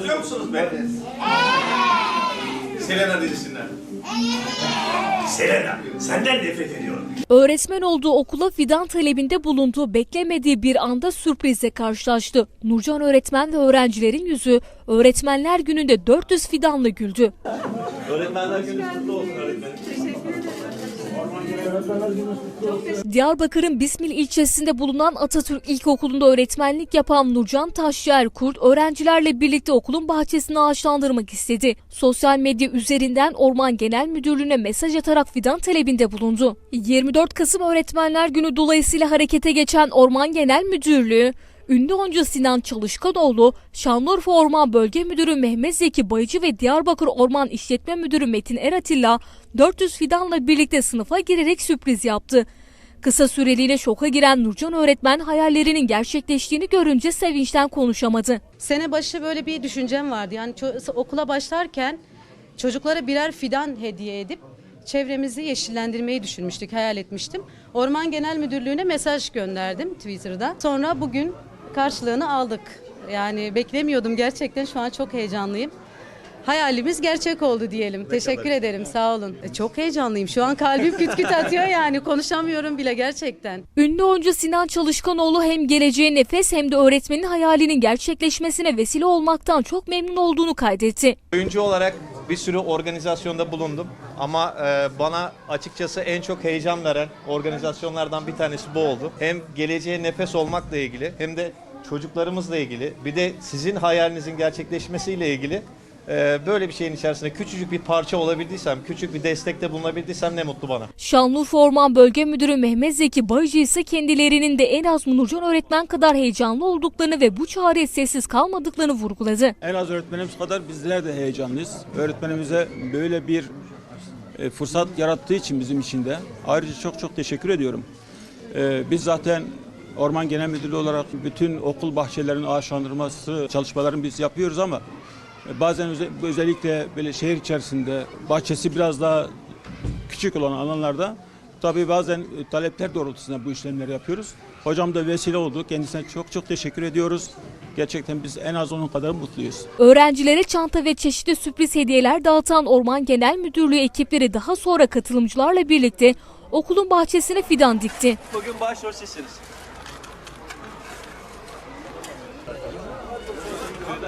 Hatırlıyor musunuz beni? Selena dizisinden. Selena, senden nefret ediyorum. Öğretmen olduğu okula fidan talebinde bulunduğu beklemediği bir anda sürprizle karşılaştı. Nurcan öğretmen ve öğrencilerin yüzü öğretmenler gününde 400 fidanla güldü. Öğretmenler günü kutlu olsun öğretmenim. Diyarbakır'ın Bismil ilçesinde bulunan Atatürk İlkokulu'nda öğretmenlik yapan Nurcan Taşyer Kurt öğrencilerle birlikte okulun bahçesini ağaçlandırmak istedi. Sosyal medya üzerinden Orman Genel Müdürlüğü'ne mesaj atarak fidan talebinde bulundu. 24 Kasım Öğretmenler Günü dolayısıyla harekete geçen Orman Genel Müdürlüğü, Ünlü oyuncu Sinan Çalışkanoğlu, Şanlıurfa Orman Bölge Müdürü Mehmet Zeki Bayıcı ve Diyarbakır Orman İşletme Müdürü Metin Eratilla 400 fidanla birlikte sınıfa girerek sürpriz yaptı. Kısa süreliğine şoka giren Nurcan öğretmen hayallerinin gerçekleştiğini görünce sevinçten konuşamadı. Sene başı böyle bir düşüncem vardı. Yani okula başlarken çocuklara birer fidan hediye edip çevremizi yeşillendirmeyi düşünmüştük, hayal etmiştim. Orman Genel Müdürlüğü'ne mesaj gönderdim Twitter'da. Sonra bugün karşılığını aldık. Yani beklemiyordum gerçekten şu an çok heyecanlıyım. Hayalimiz gerçek oldu diyelim. Teşekkür ederim. Sağ olun. E, Çok heyecanlıyım. Şu an kalbim küt küt atıyor yani. Konuşamıyorum bile gerçekten. Ünlü oyuncu Sinan Çalışkanoğlu hem geleceğe nefes hem de öğretmenin hayalinin gerçekleşmesine vesile olmaktan çok memnun olduğunu kaydetti. Oyuncu olarak bir sürü organizasyonda bulundum ama e, bana açıkçası en çok heyecan veren organizasyonlardan bir tanesi bu oldu. Hem geleceğe nefes olmakla ilgili hem de çocuklarımızla ilgili bir de sizin hayalinizin gerçekleşmesiyle ilgili böyle bir şeyin içerisinde küçücük bir parça olabildiysem, küçük bir destekte bulunabildiysem ne mutlu bana. Şanlıurfa Orman Bölge Müdürü Mehmet Zeki Bayıcı ise kendilerinin de en az Nurcan öğretmen kadar heyecanlı olduklarını ve bu çağrıya sessiz kalmadıklarını vurguladı. En az öğretmenimiz kadar bizler de heyecanlıyız. Öğretmenimize böyle bir e, fırsat yarattığı için bizim için de ayrıca çok çok teşekkür ediyorum. E, biz zaten Orman Genel Müdürlüğü olarak bütün okul bahçelerinin ağaçlandırması çalışmalarını biz yapıyoruz ama bazen öze- özellikle böyle şehir içerisinde bahçesi biraz daha küçük olan alanlarda tabii bazen e, talepler doğrultusunda bu işlemleri yapıyoruz. Hocam da vesile oldu. Kendisine çok çok teşekkür ediyoruz. Gerçekten biz en az onun kadar mutluyuz. Öğrencilere çanta ve çeşitli sürpriz hediyeler dağıtan Orman Genel Müdürlüğü ekipleri daha sonra katılımcılarla birlikte okulun bahçesine fidan dikti. Bugün başrol sizsiniz.